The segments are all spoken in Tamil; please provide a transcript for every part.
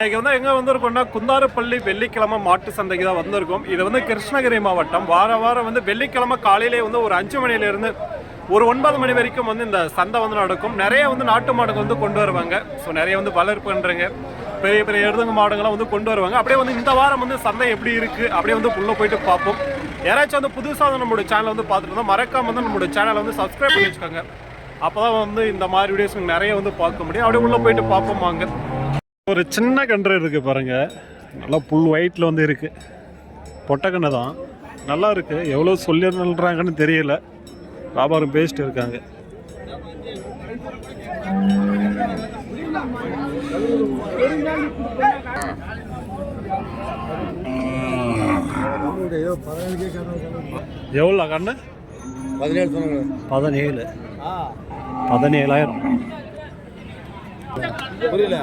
இன்னைக்கு வந்து எங்கே வந்திருக்கோம்னா குந்தாரப்பள்ளி வெள்ளிக்கிழமை மாட்டு சந்தைக்கு தான் வந்திருக்கோம். இது வந்து கிருஷ்ணகிரி மாவட்டம். வார வாரம் வந்து வெள்ளிக்கிழமை காலையிலே வந்து ஒரு அஞ்சு மணிலேருந்து ஒரு ஒன்பது மணி வரைக்கும் வந்து இந்த சந்தை வந்து நடக்கும். நிறைய வந்து நாட்டு மாடுகள் வந்து கொண்டு வருவாங்க. ஸோ நிறைய வந்து வளர்ப்புன்றங்க. பெரிய பெரிய எழுதுங்க மாடுங்கள்லாம் வந்து கொண்டு வருவாங்க. அப்படியே வந்து இந்த வாரம் வந்து சந்தை எப்படி இருக்குது அப்படியே வந்து உள்ளே போயிட்டு பார்ப்போம். யாராச்சும் வந்து புதுசாக வந்து நம்மளோட சேனல் வந்து பார்த்துட்டு இருந்தால் மறக்காம வந்து நம்மளோட சேனலை வந்து சப்ஸ்கிரைப் பண்ணி வச்சுக்கோங்க அப்போ தான் வந்து இந்த மாதிரி வீடியோஸ் நிறைய வந்து பார்க்க முடியும். அப்படியே உள்ளே போயிட்டு பார்ப்போம் வாங்க. ஒரு சின்ன கன்று இருக்கு பாருங்க. நல்லா புல் ஒயிட்ல வந்து இருக்கு. பொட்டக்கண்ணு தான். நல்லா இருக்கு. எவ்வளோ சொல்லிடுறாங்கன்னு தெரியல. வியாபாரம் பேசிட்டு இருக்காங்க. எவ்வளோ கண்ணு? பதினேழு பதினேழு. பதினேழாயிரம். புரியல.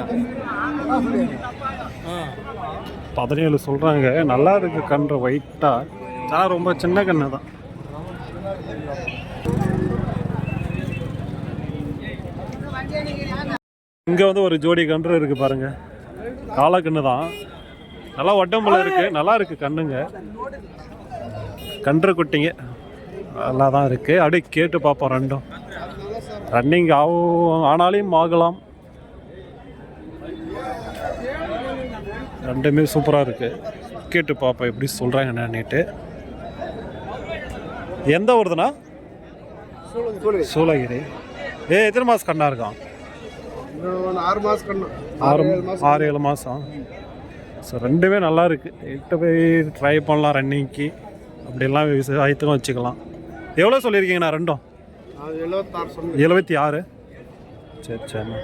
பதினேழு சொல்கிறாங்க நல்லா இருக்கு கன்று ஒயிட்டாக ஆனால் ரொம்ப சின்ன கன்று தான். இங்கே வந்து ஒரு ஜோடி கன்று இருக்குது பாருங்க. கன்று தான். நல்லா உடம்புல இருக்கு. நல்லா இருக்கு கண்ணுங்க. கன்று குட்டிங்க. நல்லா தான் இருக்குது அப்படியே கேட்டு பார்ப்போம் ரெண்டும். ரன்னிங் ஆகும் ஆனாலையும் ஆகலாம் ரெண்டுமே சூப்பராக இருக்குது கேட்டு பார்ப்போம் எப்படி சொல்கிறாங்க என்னன்னுட்டு எந்த ஊருதுண்ணா? சூளகிரி. ஏ எத்தனை மாதம் கண்ணா இருக்கான்? ஆறு மாசம் கண்ணு. ஆறு ஆறு ஏழு மாதம் ஸோ ரெண்டுமே நல்லா இருக்குது எட்டு போய் ட்ரை பண்ணலாம் ரன்னிங்க்கு அப்படிலாம் விவசாயத்துக்கும் வச்சுக்கலாம். எவ்வளோ சொல்லியிருக்கீங்கண்ணா ரெண்டும்? எழுபத்தி ஆறு. சரி சரிண்ணா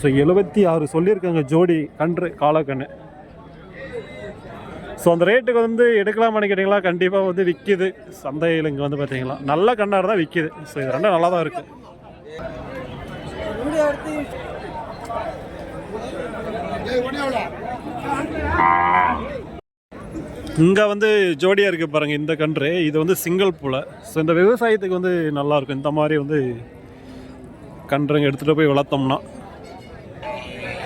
ஸோ எழுபத்தி ஆறு சொல்லியிருக்காங்க ஜோடி கன்று காலக்கண்ணு ஸோ அந்த ரேட்டுக்கு வந்து எடுக்கலாமான்னு கேட்டிங்களா? கண்டிப்பாக வந்து விற்கிது சந்தையில் இங்கே வந்து பார்த்தீங்களா நல்ல கண்ணாடு தான் விற்கிது ஸோ இது ரெண்டும் நல்லா தான் இருக்குது இங்கே வந்து ஜோடியாக இருக்குது பாருங்கள் இந்த கன்று. இது வந்து சிங்கிள் புலை. ஸோ இந்த விவசாயத்துக்கு வந்து நல்லாயிருக்கும் இந்த மாதிரி வந்து கன்றுங்க எடுத்துகிட்டு போய் வளர்த்தோம்னா.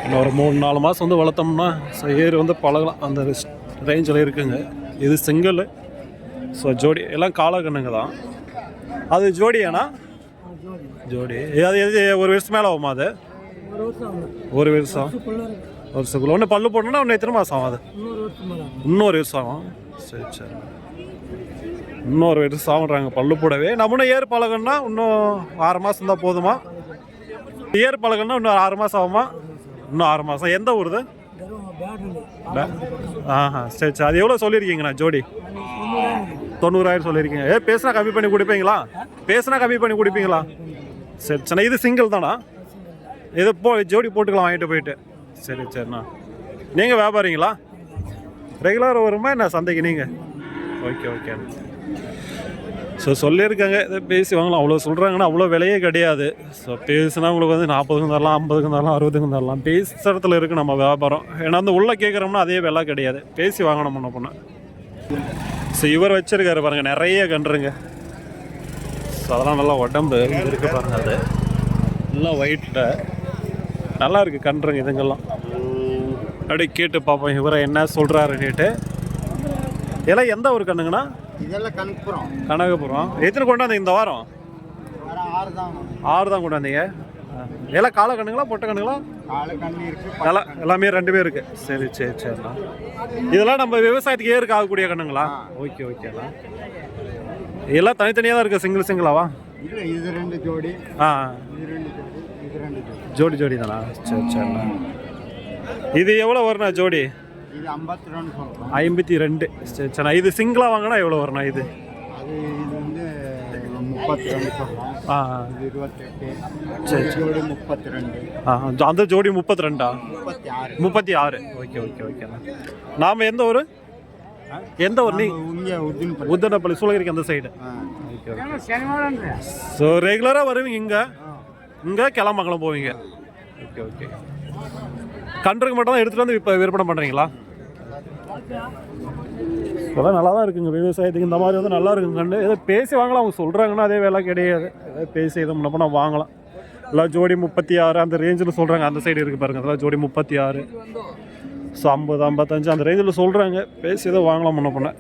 இன்னும் ஒரு மூணு நாலு மாதம் வந்து வளர்த்தோம்னா ஸோ ஏறு வந்து பழகலாம். அந்த ரேஞ்சில் இருக்குங்க. இது சிங்கிள் ஸோ ஜோடி எல்லாம் காளை கண்ணுங்க தான். அது ஜோடியாண்ணா ஜோடி. அது எது ஒரு வருஷம் மேலே ஆகுமா அது? ஒரு வருஷம். வருஷத்துக்குள்ள. ஒன்று பல்லு போடணுன்னா ஒன்று எத்தனை மாதம் ஆகும் அது? இன்னொரு வருஷம் ஆகும். சரி சரி. இன்னொரு வருஷம் ஆகுறாங்க பல்லு போடவே. நம்மளும் ஏர் பழகணும்னா இன்னும் ஆறு மாதம் தான் போதுமா? ஏர் பழகணும்னா இன்னும் ஆறு மாதம் ஆகுமா? இன்னும் ஆறு மாதம் எந்த ஊருது ஆஹா சரி சரி. அது எவ்வளோ சொல்லியிருக்கீங்கண்ணா ஜோடி? தொண்ணூறாயிரம் சொல்லியிருக்கீங்க. ஏ பேசுனா கம்மி பண்ணி கொடுப்பீங்களா? பேசுனா கம்மி பண்ணி கொடுப்பீங்களா? சரி சரிண்ணா இது சிங்கிள் தானா? இது போ ஜோடி போட்டுக்கலாம் வாங்கிட்டு போயிட்டு. சரி சரிண்ணா. நீங்கள் வியாபாரிங்களா? ரெகுலர் வருமா என்ன சந்தைக்கு நீங்கள் ஓகே ஓகே ஸோ சொல்லியிருக்காங்க. இதை பேசி வாங்கலாம். அவ்வளோ சொல்கிறாங்கன்னா அவ்வளோ விலையே கிடையாது. ஸோ பேசுனா உங்களுக்கு வந்து நாற்பதுக்கும் தரலாம் ஐம்பதுக்கும் தரலாம் அறுபதுக்கும் தரலாம். பேசுறதுல இருக்குது நம்ம வியாபாரம். ஏன்னா வந்து உள்ளே கேட்குறோம்னா அதே விலை கிடையாது. பேசி வாங்கணும் பண்ண பொண்ணு ஸோ இவர் வச்சிருக்காரு பாருங்க. நிறைய கன்றுங்க. ஸோ அதெல்லாம் நல்லா உடம்பு இருக்கு பாருங்க அது. நல்லா ஒயிட்டில் நல்லா இருக்குது கன்றுங்க இதுங்கெல்லாம். அப்படியே கேட்டு பார்ப்போம். இவரை என்ன சொல்கிறாருன்னுட்டு இதெல்லாம் எந்த ஒரு கண்ணுங்கண்ணா? இதெல்லாம் கணக்குறோம் கனகபுரம். எத்தனை கொண்டாந்து இந்த வாரம்? வர ஆறு தான் ஆறு தான் கொண்டாந்தீங்க. எல்லாம் காலை கண்ணுங்களா பொட்டை கண்ணுங்களா? எல்லாம் எல்லாமே ரெண்டு பேர் இருக்கு. சரி சரி சரிண்ணா. இதெல்லாம் நம்ம விவசாயத்துக்கு ஏருக்கு ஆகக்கூடிய கண்ணுங்களா? ஓகே ஓகேண்ணா எல்லாம் தனித்தனியாக தான் இருக்கு சிங்கிள் சிங்கிளாவா இது ரெண்டு ஜோடி. ஆ ஜோடி ஜோடி. தானா சரி சரிண்ணா இது எவ்வளோ வருண்ணா ஜோடி? இது ஐம்பத்தி ரெண்டு ஐம்பத்தி ரெண்டு சரி சரிண்ணா இது சிங்கிளாக வாங்கினா எவ்வளோ வருண்ணா இது? அது இது வந்து முப்பத்தி ரெண்டு ஆ. இது இருபத்தெட்டு. சரி, ஜோடி முப்பத்தி ரெண்டு ஆ அந்த ஜோடி முப்பத்தி ரெண்டா முப்பத்தி ஆறு முப்பத்தி ஆறு ஓகே ஓகே. ஓகேண்ணா நாம் எந்த ஊர்? எந்த ஊர்? நீ உத்தனப்பள்ளி சூளகிரிக்கு அந்த சைடு ஸோ ரெகுலராக வருவீங்க இங்கே? இங்கே கிளம்பங்கலம் போவீங்க. Okay okay. கன்றுக்கு மட்டும் தான் எடுத்துகிட்டு வந்து இப்போ விற்பனை பண்ணுறீங்களா இதெல்லாம் நல்லா தான் இருக்குங்க விவசாயத்துக்கு இந்த மாதிரி வந்து நல்லா இருக்குங்க. கண்டு ஏதோ பேசி வாங்கலாம். அவங்க சொல்கிறாங்கன்னா அதே வேலை கிடையாது. ஏதோ பேசி எதுவும் முன்ன நான் வாங்கலாம். எல்லாம் ஜோடி முப்பத்தி ஆறு அந்த ரேஞ்சில் சொல்கிறாங்க அந்த சைடு இருக்குது பாருங்க. அதெல்லாம் ஜோடி முப்பத்தி ஆறு ஸோ ஐம்பது ஐம்பத்தஞ்சு அந்த ரேஞ்சில் சொல்கிறாங்க பேசி ஏதோ வாங்கலாம் முன்ன போனேன்.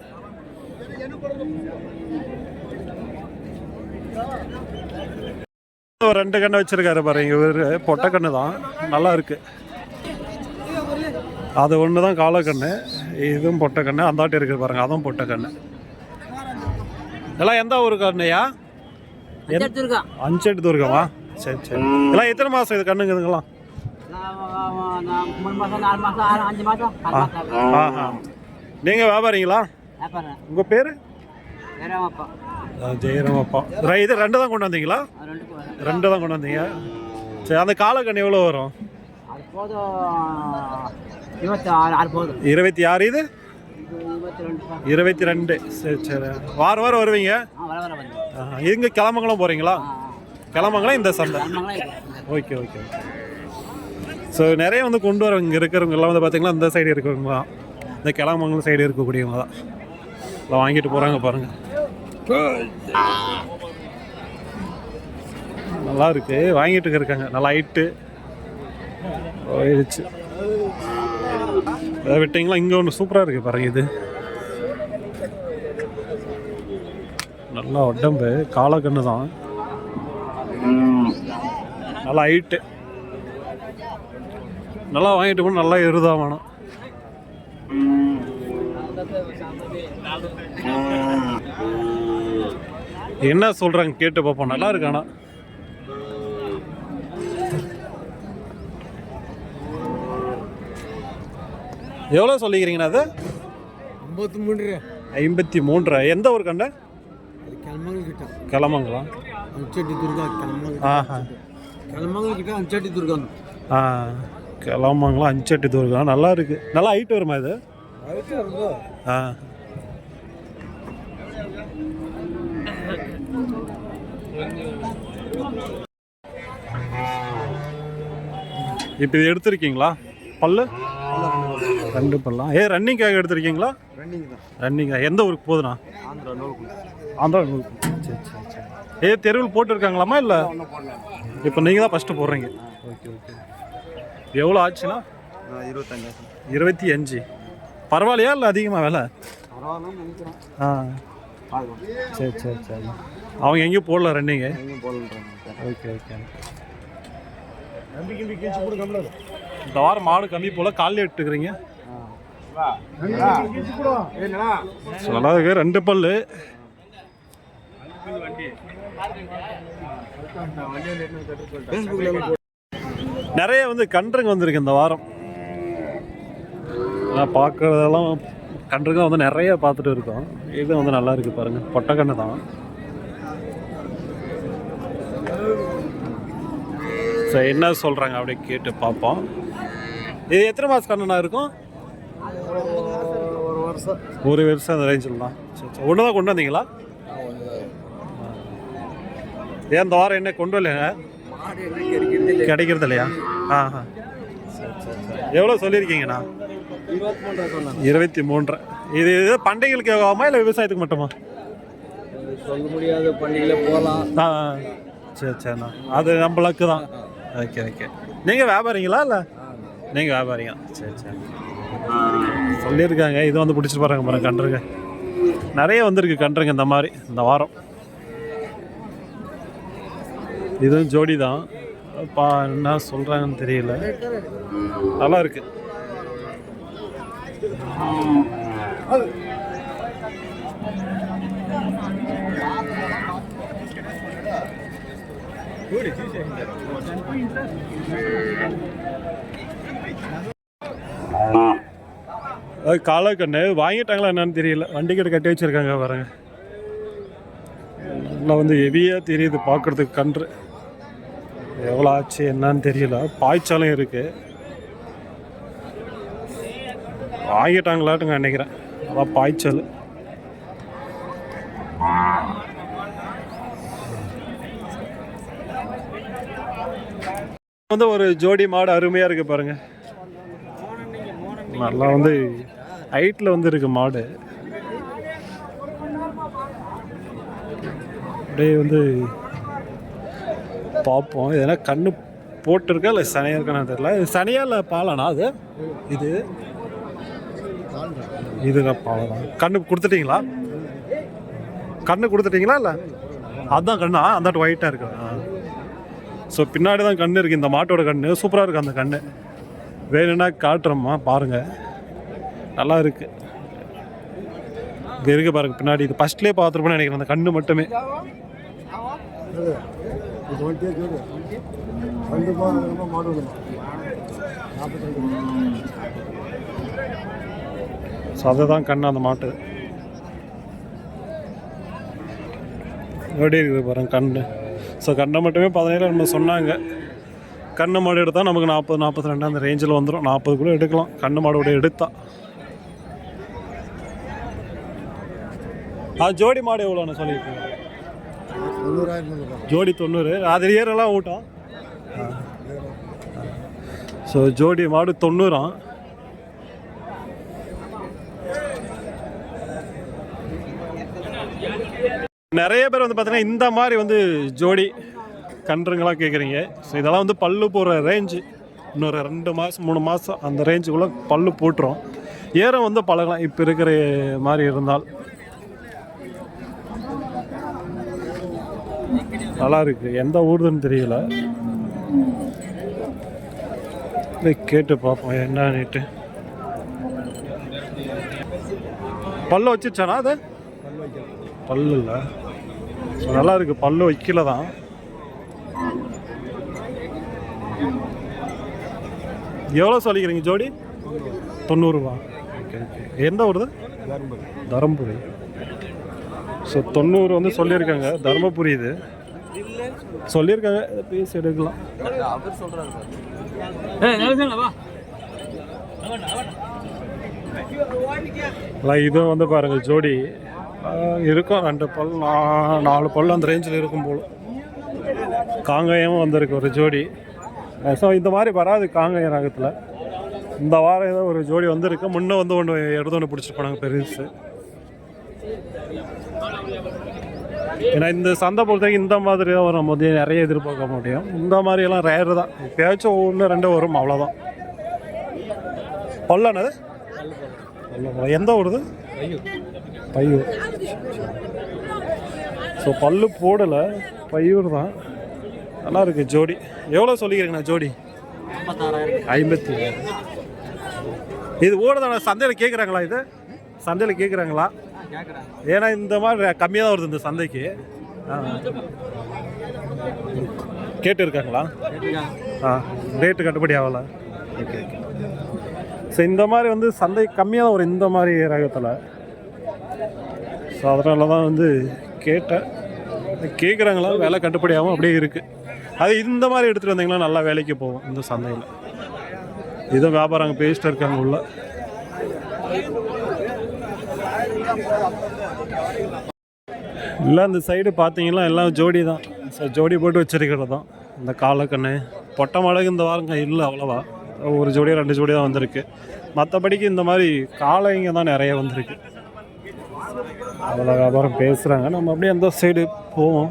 ஒரு ரெண்டு கண்ணு வச்சிருக்காரு பாருங்க. இவர் பொட்டை கண்ணு தான் நல்லா இருக்குது அது ஒன்று தான் காலக்கண்ணு. இதுவும் பொட்டை கண்ணு. அந்தாட்டி இருக்குது பாருங்க அதுவும் பொட்டை கண்ணு. இதெல்லாம் எந்த ஊரு கண்ணையா அஞ்சு எட்டு சரி சரி. இதெல்லாம் எத்தனை மாதம் இது மாதம் ஆஹா நீங்கள் வியாபாரிங்களா? உங்கள் பேர்? ஜெயராமப்பா. இது ரெண்டு தான் கொண்டு வந்தீங்களா? ரெண்டு தான் கொண்டு வந்தீங்க. சரி அந்த காலக்கண்ணு எவ்வளோ வரும்? இருபத்தி ஆறு இது? இருபத்தி ரெண்டு. சரி சரி. வாரம் வாரம் வருவீங்க. இங்க கிளம்பங்களும் போகிறீங்களா ஆ கிளம்பங்களா இந்த சந்தை. ஓகே ஓகே ஸோ நிறைய வந்து கொண்டு வர இங்கே இருக்கிறவங்க எல்லாம் வந்து பார்த்தீங்கன்னா இந்த சைடு இருக்கிறவங்க தான். இந்த கிளம்பங்களும் சைடு இருக்கக்கூடியவங்க தான். எல்லாம் வாங்கிட்டு போகிறாங்க பாருங்க. நல்லா இருக்கு. வாங்கிட்டு இருக்காங்க. நல்லா ஹைட்டு போயிடுச்சு. அதை விட்டிங்களா? இங்கே ஒன்று சூப்பராக இருக்குது பாருங்க இது. நல்லா உடம்பு காலக்கண்ணு தான் நல்லா ஹைட்டு நல்லா வாங்கிட்டு போனால் நல்லா எருதா வேணும். என்ன சொல்கிறாங்க கேட்டு பார்ப்போம். நல்லா இருக்கு எவ்வளோ சொல்லிக்கிறீங்கண்ணா அது? ஐம்பத்தி மூணு ஐம்பத்தி மூன்றா? எந்த ஊர் கண்ட அது கிளம்பங்கள் கிட்ட. அஞ்சட்டி துர்கா கிளம்பங்கள் ஆஹா. கிளம்பங்கள் கிட்ட அஞ்சட்டி துர்கா. ஆ கிளம்பங்களா அஞ்சட்டி தூரம் நல்லா இருக்கு. நல்லா ஹைட் வருமா இது? ஆ. இப்போ இது எடுத்திருக்கீங்களா? பல்லு? ரெண்டு பல்லாம் ஏ ரன்னிங்காக எடுத்திருக்கீங்களா? ரன்னிங் தான். ரன்னிங்கா எந்த ஊருக்கு போகுதுண்ணா? ஆந்திரா ஆந்திரா ஊருக்கு சரி சரி சரி. ஏ தெருவில் போட்டிருக்காங்களாமா இல்லை? இப்போ நீங்கள் தான் ஃபஸ்ட்டு போடுறீங்க. Okay okay. எவ்வளோ ஆச்சுண்ணா நான் இருபத்தஞ்சு இருபத்தி அஞ்சு. பரவாயில்லையா இல்லை அதிகமாக விலை? ஆ. சரி சரி சரி. அவங்க எங்கேயும் போடல ரன்னிங்கு ஓகே ஓகே. இந்த வாரம் மாடு கம்மி போல் காலையில் எடுத்துக்கிறீங்க நல்லா இருக்கு. ரெண்டு பல்லு. நிறைய வந்து கன்றுங்க வந்திருக்கு இந்த வாரம். நான் பார்க்குறதெல்லாம் கன்றுங்க வந்து நிறைய பார்த்துட்டு இருக்கோம். இது வந்து நல்லா இருக்கு பாருங்க. பொட்டக்கண்ணு தான். ஸோ என்ன சொல்கிறாங்க அப்படி கேட்டு பார்ப்போம். இது எத்தனை மாதம் கண்ணுனா இருக்கும்? ஒரு வருஷம் ஒரு வருஷம் அந்த ரேஞ்சில் தான். சரி சரி. ஒன்று தான் கொண்டு வந்தீங்களா? ஏன் இந்த வாரம் என்ன கொண்டு என்ன கிடைக்கிறது இல்லையா? சரி சரி எவ்வளோ சொல்லியிருக்கீங்கண்ணா இருபத்தி மூன்றா இது இது பண்டிகைகளுக்கு ஆகுமா இல்லை விவசாயத்துக்கு மட்டுமா? சொல்ல முடியாது பண்டிகையில் போகலாம். ஆ சரி சரிண்ணா அது நம்ம லக்கு தான். ஓகே ஓகே நீங்கள் வியாபாரிங்களா இல்லை? நீங்கள் வியாபாரிங்க. சரி சரி. சொல்லியிருக்காங்க. இது வந்து பிடிச்சிட்டு பாருங்க பாருங்க கண்டுருங்க நிறைய வந்திருக்கு கண்டுருங்க இந்த மாதிரி இந்த வாரம். இதுவும் ஜோடி தான். பா என்ன சொல்கிறாங்கன்னு தெரியல. நல்லா இருக்கு. அது காலக்கண்ணு வாங்கிட்டாங்களா என்னன்னு தெரியல. வண்டி கட்டி வச்சுருக்காங்க பாருங்க. நல்லா வந்து ஹெவியாக தெரியுது பார்க்குறதுக்கு கன்று. எவ்வளோ ஆச்சு என்னன்னு தெரியல. பாய்ச்சாலும் இருக்குது வாங்கிட்டாங்களாட்டுங்க நினைக்கிறேன். அதான் பாய்ச்சல். வந்து ஒரு ஜோடி மாடு அருமையாக இருக்கு பாருங்க. நல்லா வந்து ஹைட்டில் வந்து இருக்கு மாடு. அப்படியே வந்து பார்ப்போம். எதனா கண்ணு போட்டிருக்கா இல்லை சனியாக இருக்கான்னு தெரியல. இது சனியா இல்லை பாலனா அது? இது? இதுதான் பாலனா கண்ணு கொடுத்துட்டீங்களா? கண்ணு கொடுத்துட்டீங்களா இல்லை? அதுதான் கண்ணா அந்த ஒயிட்டாக இருக்கு. ஸோ பின்னாடி தான் கண்ணு இருக்குது இந்த மாட்டோட கண்ணு. சூப்பராக இருக்குது அந்த கண்ணு. வேணும்னா காட்டுறோம்மா பாருங்கள் நல்லா இருக்குது இங்கே இருக்க பாருங்க பின்னாடி. இது ஃபஸ்ட்லேயே பார்த்துருப்போம்னு நினைக்கிறேன் அந்த கண்ணு மட்டுமே. ஸோ அதுதான் கண்ணு அந்த மாட்டு. எப்படி இருக்குது பாருங்க கண்ணு. ஸோ கண்ணை மட்டுமே பதினேழு நம்ம சொன்னாங்க. கண்ணு மாடு எடுத்தால் நமக்கு நாற்பது நாற்பத்தி ரெண்டு அந்த ரேஞ்சில் வந்துடும் நாற்பது கூட எடுக்கலாம். கண்ணு மாடோட எடுத்தால் அது ஜோடி மாடு எவ்வளோன்னு சொல்லியிருக்கீங்க? ஜோடி தொண்ணூறு. அது ஏரெல்லாம் ஊட்டம் ஸோ ஜோடி மாடு தொண்ணூறாம் நிறைய பேர் வந்து பார்த்தீங்கன்னா இந்த மாதிரி வந்து ஜோடி கன்றுங்களாம் கேட்குறீங்க. ஸோ இதெல்லாம் வந்து பல்லு போடுற ரேஞ்சு இன்னொரு ரெண்டு மாதம் மூணு மாதம் அந்த ரேஞ்சுக்குள்ளே பல்லு போட்டுரும். ஏறம் வந்து பழகலாம். இப்போ இருக்கிற மாதிரி இருந்தால். நல்லா இருக்கு எந்த ஊருதுன்னு தெரியல. கேட்டு பார்ப்போம் என்னன்னுட்டு. பல்லு வச்சிருச்சானா அது? பல்லு இல்லை. நல்லா இருக்கு பல்லு வைக்கல தான். எவ்வளோ சொல்லிக்கிறீங்க ஜோடி? தொண்ணூறுபா ஓகே ஓகே. எந்த ஊர் தருமபுரி. தருமபுரி. ஸோ தொண்ணூறு வந்து சொல்லியிருக்காங்க. தருமபுரி இது. சொல்லியிருக்காங்க. பேசி எடுக்கலாம் இல்லை இதுவும் வந்து பாருங்க ஜோடி. இருக்கும் ரெண்டு பல் நாலு பல் அந்த ரேஞ்சில் இருக்கும் போல. காங்கயமும் வந்திருக்கு ஒரு ஜோடி. ஸோ இந்த மாதிரி வராது காங்கய ரகத்தில். இந்த வாரம் ஏதோ ஒரு ஜோடி வந்திருக்கு. முன்னே வந்து ஒன்று எடுத்து ஒன்று பிடிச்சிட்டு போனாங்க பெருசு. ஏன்னா இந்த சந்தை பொறுத்தவரைக்கும் இந்த மாதிரி தான் வரும் போது நிறைய எதிர்பார்க்க முடியும். இந்த மாதிரியெல்லாம் ரேர் தான். எப்பயாச்சும் ஒன்று ரெண்டு வரும் அவ்வளோதான் பல்லனது எந்த ஊருது? பையூர். ஸோ பல்லு போடலை. பையூர் தான். நல்லா இருக்கு ஜோடி. எவ்வளோ சொல்லிக்கிறீங்கண்ணா ஜோடி? ஐம்பத்தி இது ஓடுதாண்ணா சந்தையில் கேட்குறாங்களா இது? சந்தையில் கேட்குறாங்களா ஏன்னா இந்த மாதிரி கம்மியாக தான் வருது இந்த சந்தைக்கு. கேட்டு இருக்காங்களா ஆ ரேட்டு கட்டுப்படி ஆகல. Okay okay. ஸோ இந்த மாதிரி வந்து சந்தை கம்மியாக தான் வரும் இந்த மாதிரி ரகத்தில். ஸோ அதனால தான் வந்து கேட்டேன். கேட்குறாங்களா விலை கட்டுப்படி ஆகும் அப்படியே இருக்குது அது இந்த மாதிரி எடுத்துகிட்டு வந்தீங்கன்னா நல்லா வேலைக்கு போகும் இந்த சந்தையில். இதுவும் வியாபாரம் அங்கே பேசிட்டு இருக்காங்க உள்ள. இல்லை அந்த சைடு பார்த்தீங்கன்னா எல்லாம் ஜோடி தான். ஸோ ஜோடி போட்டு வச்சிருக்கிறது தான் இந்த காலக்கண்ணு பொட்டை மிளகு இந்த வாரங்க இல்லை அவ்வளோவா. ஒரு ஜோடி ரெண்டு ஜோடி தான் வந்திருக்கு. மற்றபடிக்கு இந்த மாதிரி காளைங்க தான் நிறைய வந்திருக்கு. அதில் வியாபாரம் பேசுகிறாங்க நம்ம அப்படியே அந்த சைடு போவோம்.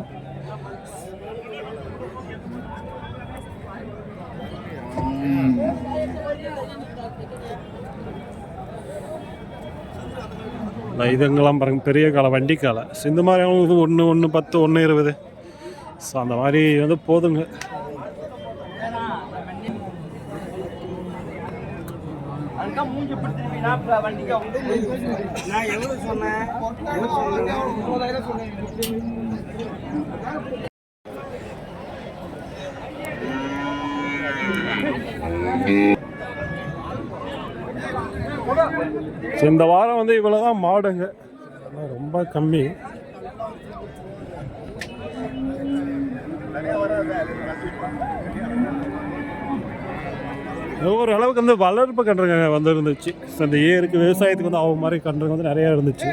இதுங்கெல்லாம் பாருங்க பெரிய காலை வண்டி காலை இந்த மாதிரி அவங்களுக்கு ஒன்று ஒன்று பத்து ஒன்று இருபது. ஸோ அந்த மாதிரி வந்து போதுங்க. Mm-hmm. ஸோ இந்த வாரம் வந்து இவ்வளோ தான் மாடுங்க ரொம்ப கம்மி. ஓரளவுக்கு வந்து வளர்ப்பு கன்றுங்க வந்து இருந்துச்சு ஸோ இந்த ஏருக்கு விவசாயத்துக்கு வந்து அவங்க மாதிரி கன்றுங்க வந்து நிறையா இருந்துச்சு.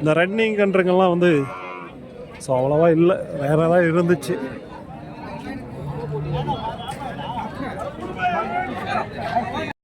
இந்த ரன்னிங் கன்றுங்கள்லாம் வந்து ஸோ அவ்வளோவா இல்லை. வேற தான் இருந்துச்சு.